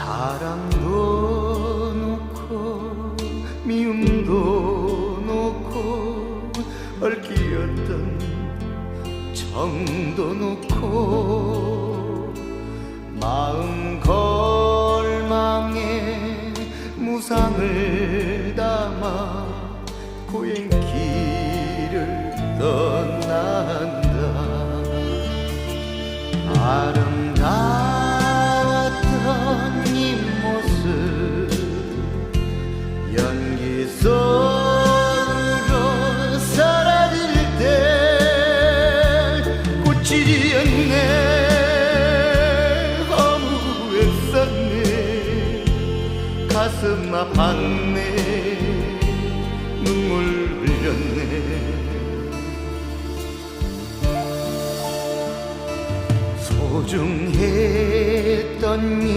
사랑도 놓고 미움도 놓고 얽히었던 정도 놓고 마음 걸망에 무상을 담아 고행길을 떠난다. 아름 속으로 사라질 때 꽃이 않네. 허무했었네. 가슴 아팠네. 눈물 흘렸네. 소중했던 이